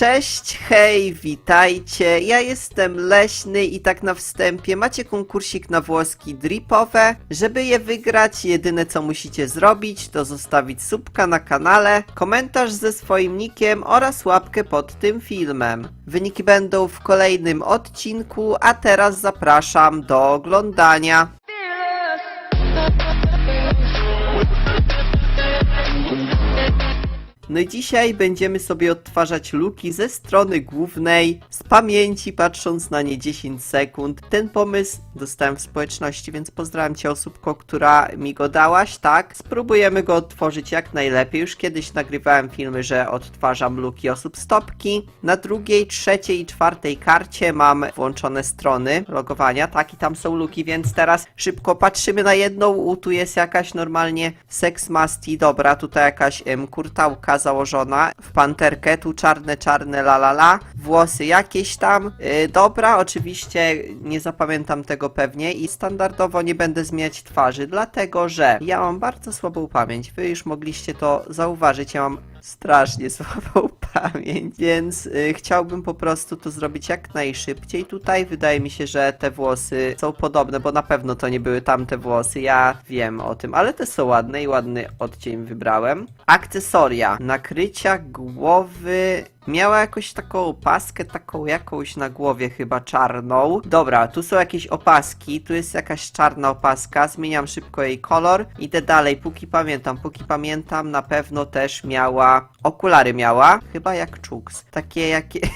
Cześć, hej, witajcie. Ja jestem Leśny i tak na wstępie macie konkursik na włoski dripowe. Żeby je wygrać, jedyne co musicie zrobić to zostawić subka na kanale, komentarz ze swoim nickiem oraz łapkę pod tym filmem. Wyniki będą w kolejnym odcinku, a teraz zapraszam do oglądania. No i dzisiaj będziemy sobie odtwarzać luki ze strony głównej, z pamięci, patrząc na nie 10 sekund. Ten pomysł dostałem w społeczności, więc pozdrawiam cię osóbko, która mi go dałaś, tak? Spróbujemy go odtworzyć jak najlepiej. Już kiedyś nagrywałem filmy, że odtwarzam luki osób stopki. Na drugiej, trzeciej i czwartej karcie mam włączone strony logowania, tak? I tam są luki, więc teraz szybko patrzymy na jedną. U, tu jest jakaś normalnie sex masty, dobra, tutaj jakaś em, kurtałka założona w panterkę, tu czarne, czarne, la la la, włosy jakieś tam, yy, dobra, oczywiście nie zapamiętam tego pewnie i standardowo nie będę zmieniać twarzy, dlatego że ja mam bardzo słabą pamięć, wy już mogliście to zauważyć, ja mam strasznie słabą pamięć, więc y, chciałbym po prostu to zrobić jak najszybciej. Tutaj wydaje mi się, że te włosy są podobne, bo na pewno to nie były tamte włosy, ja wiem o tym, ale te są ładne i ładny odcień wybrałem. Akcesoria, nakrycia głowy Miała jakąś taką opaskę, taką jakąś na głowie chyba czarną. Dobra, tu są jakieś opaski, tu jest jakaś czarna opaska, zmieniam szybko jej kolor. Idę dalej, póki pamiętam, póki pamiętam, na pewno też miała, okulary miała, chyba jak Czuks. Takie jakie...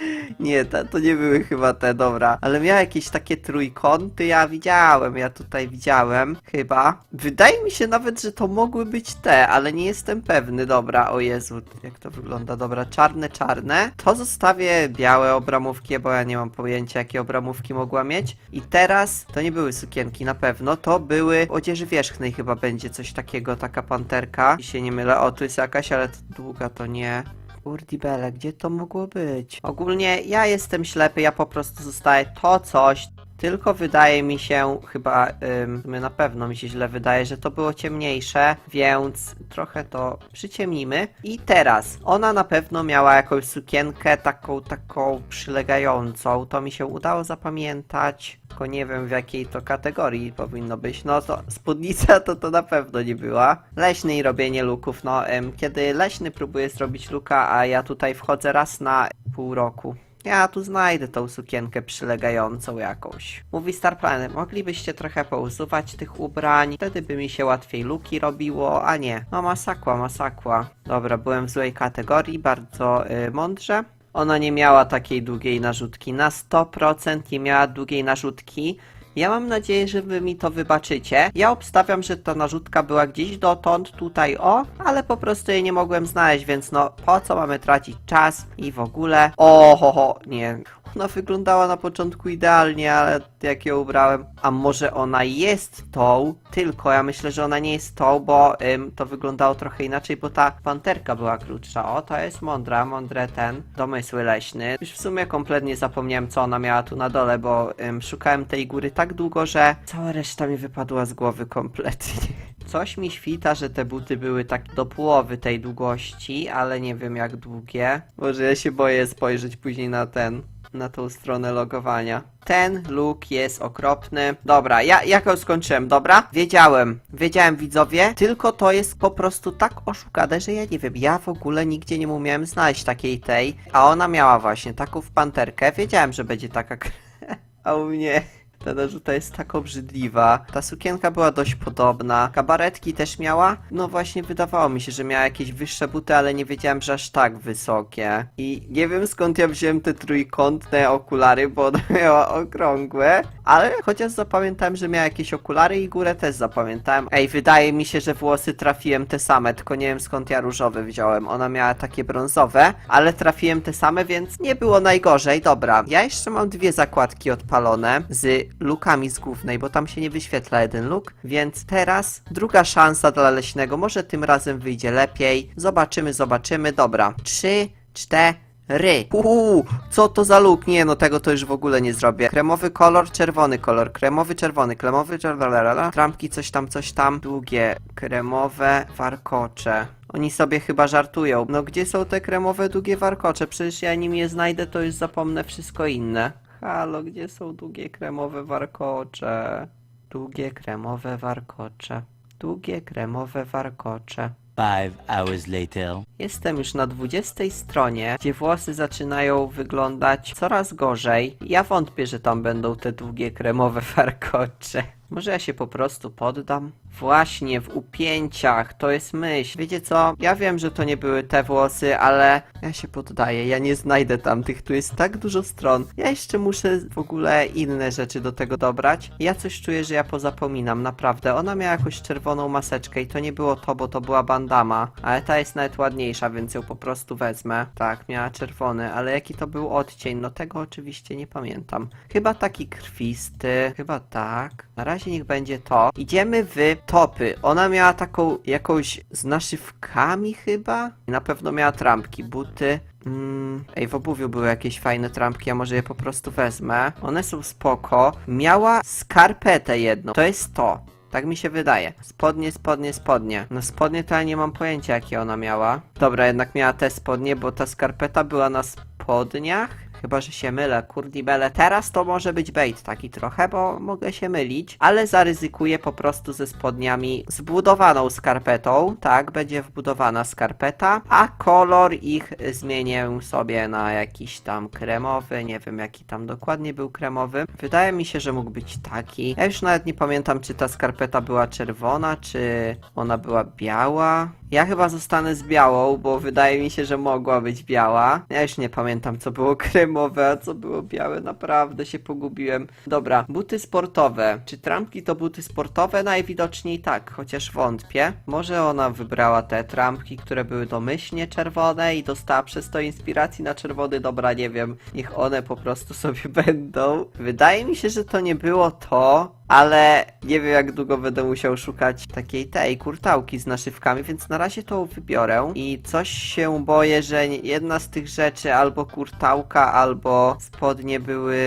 Nie, te, to nie były chyba te, dobra. Ale miała jakieś takie trójkąty, ja widziałem, ja tutaj widziałem, chyba. Wydaje mi się nawet, że to mogły być te, ale nie jestem pewny, dobra, o Jezu, jak to wygląda, dobra, czarne, czarne. To zostawię białe obramówki, bo ja nie mam pojęcia, jakie obramówki mogła mieć. I teraz, to nie były sukienki na pewno, to były odzieży wierzchnej chyba będzie coś takiego, taka panterka. I się nie mylę, o, tu jest jakaś, ale to długa to nie. Urdibele, gdzie to mogło być? Ogólnie ja jestem ślepy, ja po prostu zostaję to coś. Tylko wydaje mi się, chyba, ym, na pewno mi się źle wydaje, że to było ciemniejsze, więc trochę to przyciemnimy. I teraz, ona na pewno miała jakąś sukienkę taką, taką przylegającą, to mi się udało zapamiętać, tylko nie wiem w jakiej to kategorii powinno być. No to spódnica to to na pewno nie była. Leśny i robienie luków, no ym, kiedy Leśny próbuje zrobić luka, a ja tutaj wchodzę raz na pół roku. Ja tu znajdę tą sukienkę przylegającą jakąś. Mówi Star Planet, moglibyście trochę pousuwać tych ubrań, wtedy by mi się łatwiej luki robiło, a nie. No masakła, masakła. Dobra, byłem w złej kategorii, bardzo y, mądrze. Ona nie miała takiej długiej narzutki, na 100% nie miała długiej narzutki. Ja mam nadzieję, że wy mi to wybaczycie. Ja obstawiam, że ta narzutka była gdzieś dotąd, tutaj o, ale po prostu jej nie mogłem znaleźć, więc no po co mamy tracić czas i w ogóle. O, ho, ho, nie. Ona wyglądała na początku idealnie, ale jak ją ubrałem. A może ona jest tą? Tylko ja myślę, że ona nie jest tą, bo ym, to wyglądało trochę inaczej, bo ta panterka była krótsza. O, to jest mądra, mądre ten. Domysły leśny. Już w sumie kompletnie zapomniałem, co ona miała tu na dole, bo ym, szukałem tej góry tak długo, że cała reszta mi wypadła z głowy kompletnie. Coś mi świta, że te buty były tak do połowy tej długości, ale nie wiem jak długie. Może ja się boję spojrzeć później na ten, na tą stronę logowania. Ten look jest okropny. Dobra, ja, ja go skończyłem, dobra? Wiedziałem, wiedziałem widzowie, tylko to jest po prostu tak oszukane, że ja nie wiem, ja w ogóle nigdzie nie umiałem znaleźć takiej tej, a ona miała właśnie taką w panterkę, wiedziałem, że będzie taka a u mnie... Ta narzuta jest tak obrzydliwa. Ta sukienka była dość podobna. Kabaretki też miała. No właśnie wydawało mi się, że miała jakieś wyższe buty, ale nie wiedziałem, że aż tak wysokie. I nie wiem skąd ja wziąłem te trójkątne okulary, bo ona miała okrągłe. Ale chociaż zapamiętałem, że miała jakieś okulary i górę też zapamiętałem. Ej, wydaje mi się, że włosy trafiłem te same, tylko nie wiem skąd ja różowe wziąłem. Ona miała takie brązowe, ale trafiłem te same, więc nie było najgorzej. Dobra, ja jeszcze mam dwie zakładki odpalone z lukami z głównej, bo tam się nie wyświetla jeden luk, więc teraz druga szansa dla leśnego. Może tym razem wyjdzie lepiej. Zobaczymy, zobaczymy. Dobra, trzy, cztery. Uuu, co to za luk? Nie, no tego to już w ogóle nie zrobię. Kremowy kolor, czerwony kolor, kremowy, czerwony, kremowy, czerwony, trampki, coś tam, coś tam. Długie, kremowe, warkocze. Oni sobie chyba żartują. No gdzie są te kremowe długie warkocze? Przecież ja nim je znajdę, to już zapomnę wszystko inne. Halo, gdzie są długie kremowe warkocze? Długie kremowe warkocze. Długie kremowe warkocze. Five hours later. Jestem już na 20 stronie, gdzie włosy zaczynają wyglądać coraz gorzej. Ja wątpię, że tam będą te długie kremowe warkocze. Może ja się po prostu poddam? Właśnie, w upięciach, to jest myśl. Wiecie co? Ja wiem, że to nie były te włosy, ale ja się poddaję, ja nie znajdę tamtych, tu jest tak dużo stron. Ja jeszcze muszę w ogóle inne rzeczy do tego dobrać. Ja coś czuję, że ja pozapominam, naprawdę. Ona miała jakąś czerwoną maseczkę i to nie było to, bo to była bandama, ale ta jest nawet ładniejsza, więc ją po prostu wezmę. Tak, miała czerwony, ale jaki to był odcień? No tego oczywiście nie pamiętam. Chyba taki krwisty, chyba tak. Na razie niech będzie to. Idziemy w topy. Ona miała taką jakąś z naszywkami chyba? Na pewno miała trampki, buty. Mm, ej, w obuwiu były jakieś fajne trampki, a może je po prostu wezmę. One są spoko. Miała skarpetę jedną. To jest to. Tak mi się wydaje. Spodnie, spodnie, spodnie. No spodnie to ja nie mam pojęcia jakie ona miała. Dobra, jednak miała te spodnie, bo ta skarpeta była na spodniach. Chyba, że się mylę, kurdibele. Teraz to może być bait taki trochę, bo mogę się mylić, ale zaryzykuję po prostu ze spodniami zbudowaną skarpetą. Tak, będzie wbudowana skarpeta, a kolor ich zmienię sobie na jakiś tam kremowy, nie wiem jaki tam dokładnie był kremowy. Wydaje mi się, że mógł być taki. Ja już nawet nie pamiętam, czy ta skarpeta była czerwona, czy ona była biała. Ja chyba zostanę z białą, bo wydaje mi się, że mogła być biała. Ja już nie pamiętam, co było kremowe, a co było białe. Naprawdę się pogubiłem. Dobra, buty sportowe. Czy trampki to buty sportowe? Najwidoczniej tak, chociaż wątpię. Może ona wybrała te trampki, które były domyślnie czerwone i dostała przez to inspiracji na czerwony. Dobra, nie wiem. Niech one po prostu sobie będą. Wydaje mi się, że to nie było to, ale nie wiem jak długo będę musiał szukać takiej tej kurtałki z naszywkami, więc na razie to wybiorę i coś się boję, że jedna z tych rzeczy albo kurtałka, albo spodnie były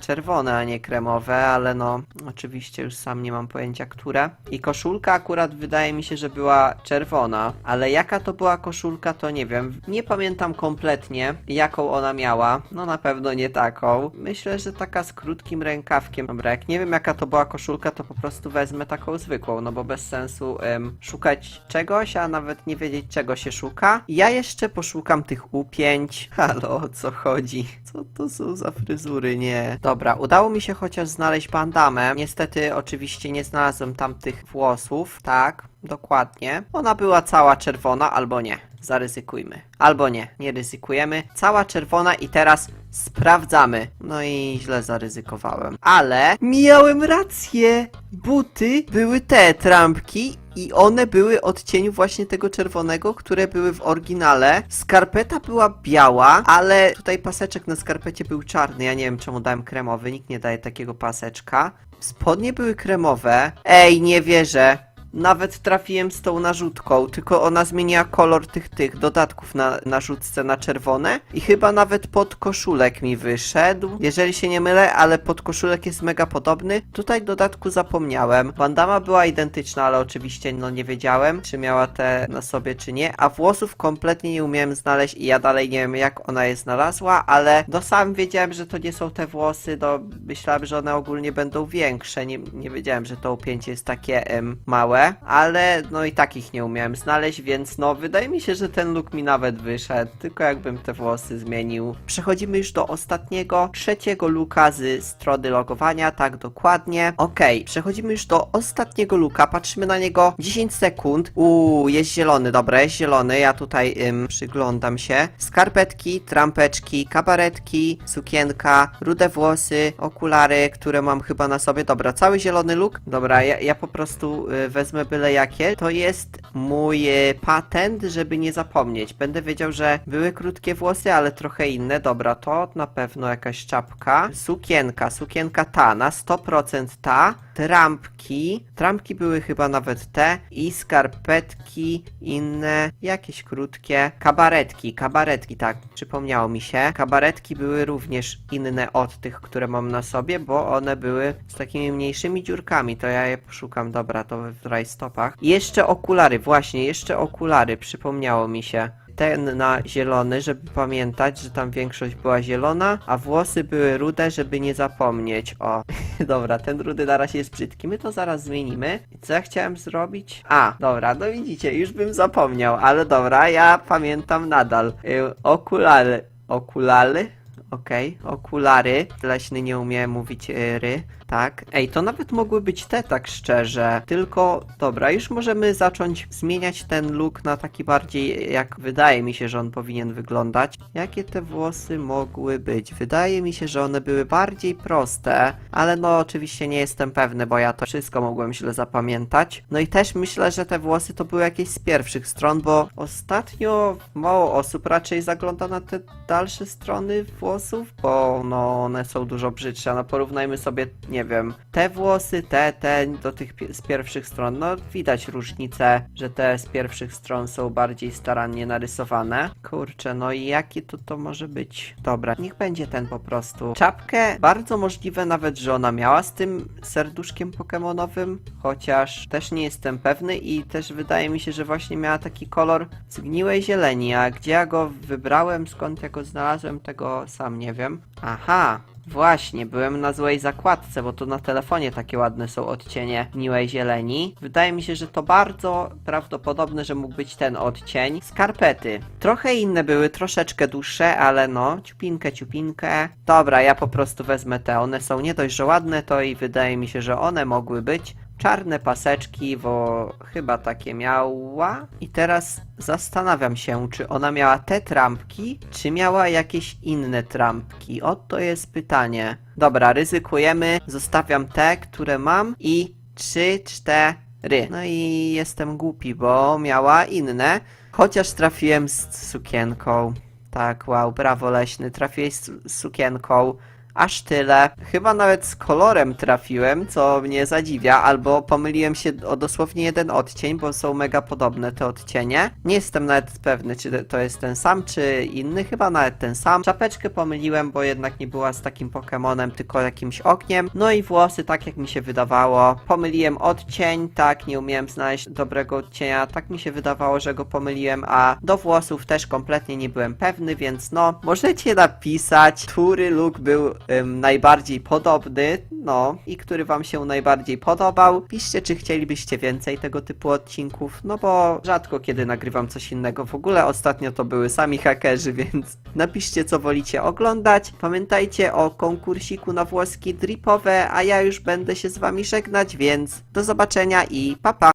czerwone, a nie kremowe, ale no oczywiście już sam nie mam pojęcia które. I koszulka akurat wydaje mi się, że była czerwona, ale jaka to była koszulka to nie wiem. Nie pamiętam kompletnie jaką ona miała. No na pewno nie taką. Myślę, że taka z krótkim rękawkiem. Dobra, jak nie wiem jaka to była koszulka, to po prostu wezmę taką zwykłą, no bo bez sensu szukać czegoś, a nawet nie wiedzieć czego się szuka. Ja jeszcze poszukam tych upięć. Halo, o co chodzi? Co to są za fryzury? Nie. Dobra, udało mi się chociaż znaleźć bandamę. Niestety oczywiście nie znalazłem tamtych włosów. Tak, dokładnie. Ona była cała czerwona, albo nie. Zaryzykujmy. Albo nie, nie ryzykujemy. Cała czerwona i teraz sprawdzamy. No i źle zaryzykowałem. Ale miałem rację. Buty były te trampki i one były odcieniu właśnie tego czerwonego, które były w oryginale. Skarpeta była biała, ale tutaj paseczek na skarpecie był czarny. Ja nie wiem czemu dałem kremowy, nikt nie daje takiego paseczka. Spodnie były kremowe. Ej, nie wierzę. Nawet trafiłem z tą narzutką, tylko ona zmieniła kolor tych tych dodatków na narzutce na czerwone i chyba nawet pod koszulek mi wyszedł. Jeżeli się nie mylę, ale pod koszulek jest mega podobny. Tutaj dodatku zapomniałem. Bandama była identyczna, ale oczywiście no nie wiedziałem, czy miała te na sobie, czy nie. A włosów kompletnie nie umiałem znaleźć i ja dalej nie wiem jak ona je znalazła, ale no sam wiedziałem, że to nie są te włosy, no myślałem, że one ogólnie będą większe. Nie, nie wiedziałem, że to upięcie jest takie em, małe, ale no i takich nie umiałem znaleźć, więc no wydaje mi się, że ten look mi nawet wyszedł, tylko jakbym te włosy zmienił. Przechodzimy już do ostatniego, trzeciego looka z strony logowania, tak dokładnie. Okej, przechodzimy już do ostatniego looka, patrzymy na niego 10 sekund. Uuu, jest zielony, dobra, jest zielony, ja tutaj ym, przyglądam się. Skarpetki, trampeczki, kabaretki, sukienka, rude włosy, okulary, które mam chyba na sobie. Dobra, cały zielony look. Dobra, ja, ja po prostu y, wezmę byle jakie. To jest mój patent, żeby nie zapomnieć. Będę wiedział, że były krótkie włosy, ale trochę inne. Dobra, to na pewno jakaś czapka. Sukienka, sukienka ta, na 100% ta. Trampki. Trampki były chyba nawet te i skarpetki inne, jakieś krótkie. Kabaretki, kabaretki, tak, przypomniało mi się. Kabaretki były również inne od tych, które mam na sobie, bo one były z takimi mniejszymi dziurkami. To ja je poszukam, dobra, to w rajstopach. I jeszcze okulary, właśnie, jeszcze okulary, przypomniało mi się ten na zielony, żeby pamiętać, że tam większość była zielona, a włosy były rude, żeby nie zapomnieć. O, dobra, ten rudy na razie jest brzydki, my to zaraz zmienimy. I co ja chciałem zrobić? A, dobra, no widzicie, już bym zapomniał, ale dobra, ja pamiętam nadal. Y, okulary, okulary? Okej, okulary. Leśny nie umie mówić y, ry. Tak. Ej, to nawet mogły być te, tak szczerze. Tylko, dobra, już możemy zacząć zmieniać ten look na taki bardziej, jak wydaje mi się, że on powinien wyglądać. Jakie te włosy mogły być? Wydaje mi się, że one były bardziej proste, ale no oczywiście nie jestem pewny, bo ja to wszystko mogłem źle zapamiętać. No i też myślę, że te włosy to były jakieś z pierwszych stron, bo ostatnio mało osób raczej zagląda na te dalsze strony włosów, bo no one są dużo brzydsze. No porównajmy sobie, nie wiem, te włosy, te, te do tych z pierwszych stron. No widać różnicę, że te z pierwszych stron są bardziej starannie narysowane. Kurczę, no i jaki to to może być? Dobra, niech będzie ten po prostu. Czapkę bardzo możliwe nawet, że ona miała z tym serduszkiem pokemonowym, chociaż też nie jestem pewny i też wydaje mi się, że właśnie miała taki kolor zgniłej zieleni, a gdzie ja go wybrałem, skąd ja go znalazłem, tego sam nie wiem. Aha, Właśnie, byłem na złej zakładce, bo tu na telefonie takie ładne są odcienie gniłej zieleni. Wydaje mi się, że to bardzo prawdopodobne, że mógł być ten odcień. Skarpety. Trochę inne były, troszeczkę dłuższe, ale no, ciupinkę, ciupinkę. Dobra, ja po prostu wezmę te. One są nie dość, że ładne, to i wydaje mi się, że one mogły być. Czarne paseczki, bo chyba takie miała. I teraz zastanawiam się, czy ona miała te trampki, czy miała jakieś inne trampki. Oto jest pytanie. Dobra, ryzykujemy. Zostawiam te, które mam i trzy, cztery. No i jestem głupi, bo miała inne. Chociaż trafiłem z sukienką. Tak, wow, brawo leśny. Trafiłeś z sukienką. Aż tyle. Chyba nawet z kolorem trafiłem, co mnie zadziwia, albo pomyliłem się o dosłownie jeden odcień, bo są mega podobne te odcienie. Nie jestem nawet pewny, czy to jest ten sam, czy inny. Chyba nawet ten sam. Czapeczkę pomyliłem, bo jednak nie była z takim Pokemonem, tylko jakimś ogniem. No i włosy, tak jak mi się wydawało. Pomyliłem odcień, tak, nie umiałem znaleźć dobrego odcienia. Tak mi się wydawało, że go pomyliłem, a do włosów też kompletnie nie byłem pewny, więc no, możecie napisać, który look był ym, najbardziej podobny, no, i który wam się najbardziej podobał. Piszcie, czy chcielibyście więcej tego typu odcinków, no bo rzadko kiedy nagrywam coś innego. W ogóle ostatnio to były sami hakerzy, więc napiszcie, co wolicie oglądać. Pamiętajcie o konkursiku na włoski dripowe, a ja już będę się z wami żegnać, więc do zobaczenia i pa pa!